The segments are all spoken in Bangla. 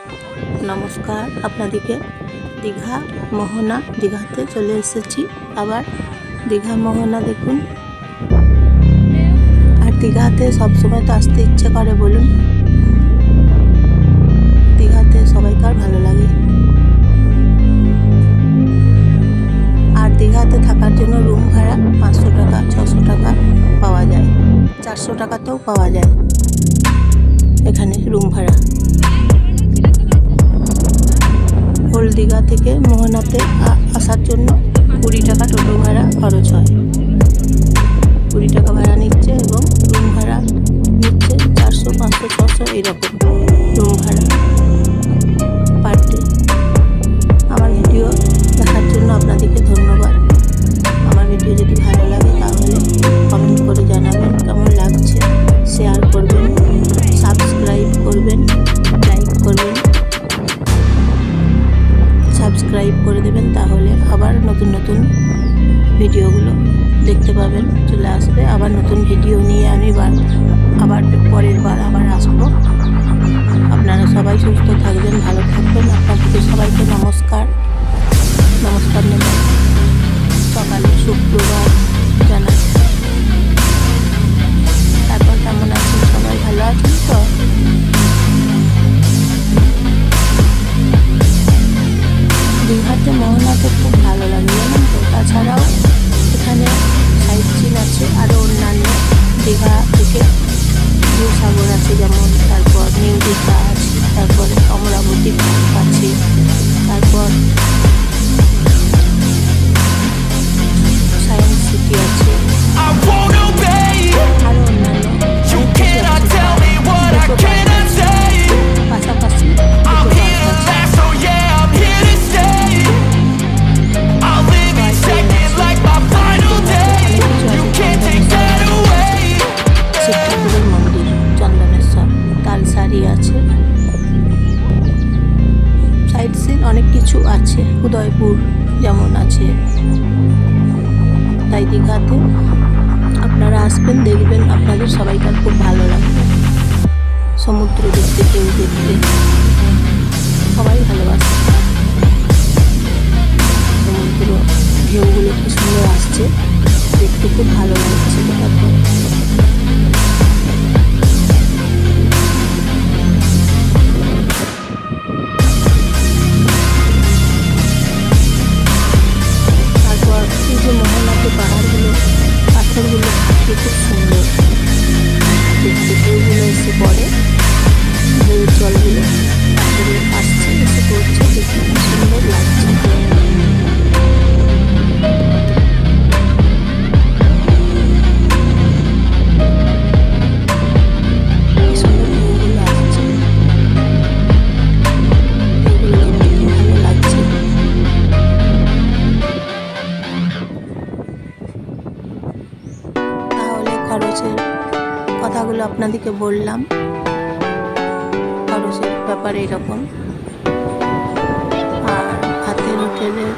নমস্কার, আপনাদেরকে দীঘা মোহনা দীঘাতে চলে এসেছি। আবার দীঘা মোহনা দেখুন। আর দীঘাতে সবসময় তো আসতে ইচ্ছে করে বলুন। দীঘাতে সবাইকার ভালো লাগে। আর দীঘাতে থাকার জন্য রুম ভাড়া পাঁচশো টাকা, ছশো টাকা পাওয়া যায়। চারশো টাকাতেও পাওয়া যায়। এখানে রুম ভাড়া। ওল্ড দীঘা থেকে মোহনাতে আসার জন্য কুড়ি টাকা টোটো ভাড়া খরচ হয়। কুড়ি টাকা ভাড়া নিচ্ছে এবং রুম ভাড়া নিচ্ছে চারশো, পাঁচশো, ছশো এইরকম রুম ভাড়া পার ডে আমার ভিডিও দেখার জন্য আপনাদেরকে ভিডিওগুলো দেখতে পাবেন, চলে আসবে। আবার নতুন ভিডিও নিয়ে আমি বার- আবার পরের বার আবার আসব। আপনারা সবাই সুস্থ থাকবেন, ভালো থাকবেন। ঠাকুরের মন্দির চন্দনেশ্বর তালসারি আছে। সাইড সিন অনেক কিছু আছে, উদয়পুর যেমন আছে। তাই দীঘাতে আপনারা আসবেন, দেখবেন আপনাদের সবাইকার খুব ভালো লাগবে। সমুদ্র দেখতে কেউ দেখতে, সবাই ভালোবাসে। সমুদ্র, ঢেউগুলো কি সুন্দর আসছে, দেখতে খুব ভালো লাগছে আপনাদেরকে বললাম, খরচের ব্যাপার এরকম। আর হাতের হোটেলের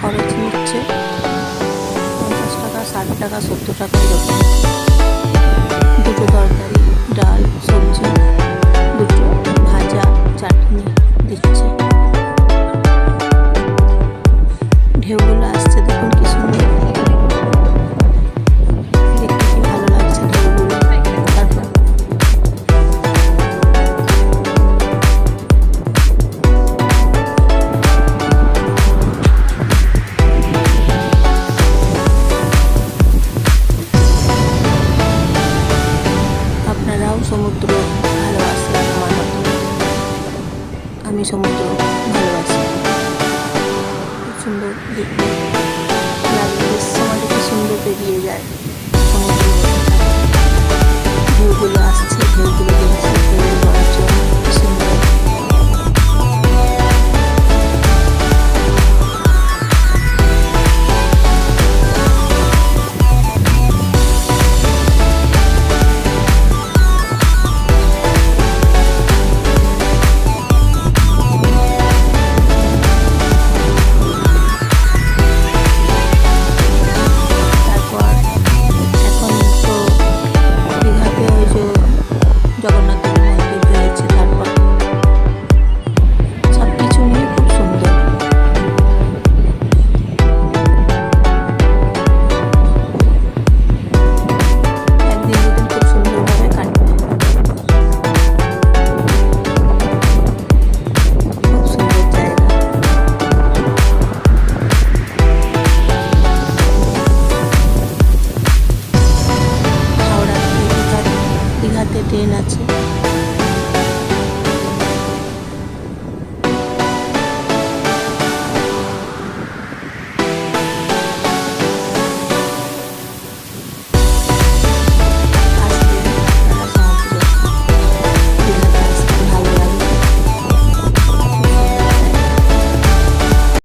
খরচ নিচ্ছে পঞ্চাশ টাকা, ষাট টাকা, সত্তর টাকা এরকম। দুটো তরকারি, ডাল, সবজি, দুটো ভাজা, চাটনি দিচ্ছে। ঢেউগুলো সমুদ্র ভালোবাসেন আমার মতো। আমি সমুদ্র ভালোবাসি। খুব সুন্দর দেখতে লাগে বেশ সময়টা কি সুন্দর পেরিয়ে যায়। Thank you